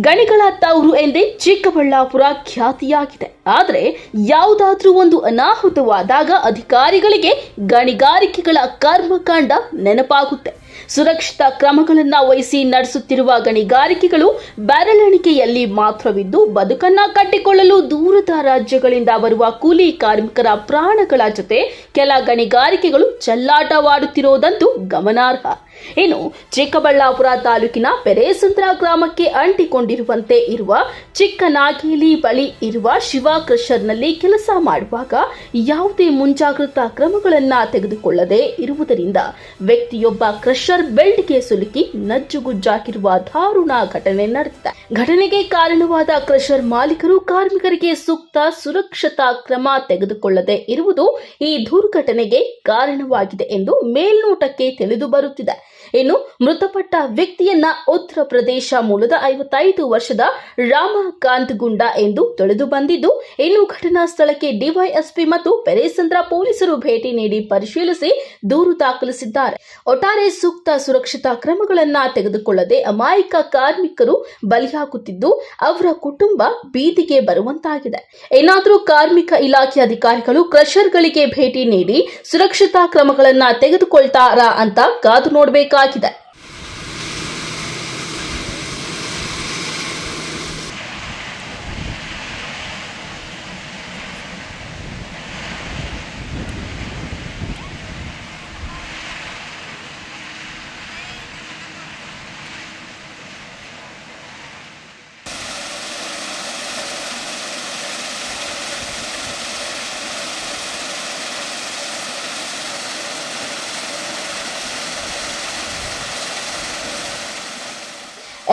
ಗಣಿಗಳ ತವರು ಎಂದೇ ಚಿಕ್ಕಬಳ್ಳಾಪುರ ಖ್ಯಾತಿಯಾಗಿದೆ. ಆದರೆ ಯಾವುದಾದ್ರೂ ಒಂದು ಅನಾಹುತವಾದಾಗ ಅಧಿಕಾರಿಗಳಿಗೆ ಗಣಿಗಾರಿಕೆಗಳ ಕರ್ಮಕಾಂಡ ನೆನಪಾಗುತ್ತೆ. ಸುರಕ್ಷತಾ ಕ್ರಮಗಳನ್ನು ವಹಿಸಿ ನಡೆಸುತ್ತಿರುವ ಗಣಿಗಾರಿಕೆಗಳು ಬೆರಳೆಣಿಕೆಯಲ್ಲಿ ಮಾತ್ರವಿದ್ದು ಬದುಕನ್ನ ಕಟ್ಟಿಕೊಳ್ಳಲು ದೂರದ ರಾಜ್ಯಗಳಿಂದ ಬರುವ ಕೂಲಿ ಕಾರ್ಮಿಕರ ಪ್ರಾಣಗಳ ಜೊತೆ ಕೆಲ ಗಣಿಗಾರಿಕೆಗಳು ಚೆಲ್ಲಾಟವಾಡುತ್ತಿರುವುದಂತೂ ಗಮನಾರ್ಹ. ಇನ್ನು ಚಿಕ್ಕಬಳ್ಳಾಪುರ ತಾಲೂಕಿನ ಪೆರೇಸಂದ್ರ ಗ್ರಾಮಕ್ಕೆ ಅಂಟಿಕೊಂಡಿರುವಂತೆ ಇರುವ ಚಿಕ್ಕನಾಗೇಲಿ ಬಳಿ ಇರುವ ಶಿವ ಕ್ರಷರ್ನಲ್ಲಿ ಕೆಲಸ ಮಾಡುವಾಗ ಯಾವುದೇ ಮುಂಜಾಗ್ರತಾ ಕ್ರಮಗಳನ್ನು ತೆಗೆದುಕೊಳ್ಳದೆ ಇರುವುದರಿಂದ ವ್ಯಕ್ತಿಯೊಬ್ಬ ಕ್ರಷರ್ ಬೆಲ್ಟ್ಗೆ ಸಿಲುಕಿ ನಜ್ಜುಗುಜ್ಜಾಗಿರುವ ದಾರುಣ ಘಟನೆ ನಡೆದಿದೆ. ಘಟನೆಗೆ ಕಾರಣವಾದ ಕ್ರಷರ್ ಮಾಲೀಕರು ಕಾರ್ಮಿಕರಿಗೆ ಸೂಕ್ತ ಸುರಕ್ಷತಾ ಕ್ರಮ ತೆಗೆದುಕೊಳ್ಳದೆ ಇರುವುದು ಈ ದುರ್ಘಟನೆಗೆ ಕಾರಣವಾಗಿದೆ ಎಂದು ಮೇಲ್ನೋಟಕ್ಕೆ ತಿಳಿದು ಬರುತ್ತಿದೆ. ಇನ್ನು ಮೃತಪಟ್ಟ ವ್ಯಕ್ತಿಯನ್ನ ಉತ್ತರ ಪ್ರದೇಶ ಮೂಲದ ಐವತ್ತೈದು ವರ್ಷದ ರಾಮಕಾಂತ್ ಗುಂಡ ಎಂದು ತಿಳಿದು ಬಂದಿದ್ದು, ಇನ್ನು ಘಟನಾ ಸ್ಥಳಕ್ಕೆ ಡಿವೈಎಸ್ಪಿ ಮತ್ತು ಪೆರೇಸಂದ್ರ ಪೊಲೀಸರು ಭೇಟಿ ನೀಡಿ ಪರಿಶೀಲಿಸಿ ದೂರು ದಾಖಲಿಸಿದ್ದಾರೆ. ಒಟ್ಟಾರೆ ಸೂಕ್ತ ಸುರಕ್ಷತಾ ಕ್ರಮಗಳನ್ನ ತೆಗೆದುಕೊಳ್ಳದೆ ಅಮಾಯಕ ಕಾರ್ಮಿಕರು ಬಲಿಯಾಗುತ್ತಿದ್ದು, ಅವರ ಕುಟುಂಬ ಬೀದಿಗೆ ಬರುವಂತಾಗಿದೆ. ಏನಾದರೂ ಕಾರ್ಮಿಕ ಇಲಾಖೆ ಅಧಿಕಾರಿಗಳು ಕ್ರಷರ್ಗಳಿಗೆ ಭೇಟಿ ನೀಡಿ ಸುರಕ್ಷತಾ ಕ್ರಮಗಳನ್ನ ತೆಗೆದುಕೊಳ್ತಾರಾ ಅಂತ ಕಾದು ನೋಡಬೇಕಾಗಿದೆ ಮುಂದಾಗಿದೆ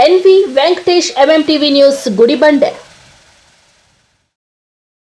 NV Venkatesh MMTV news Gudibande.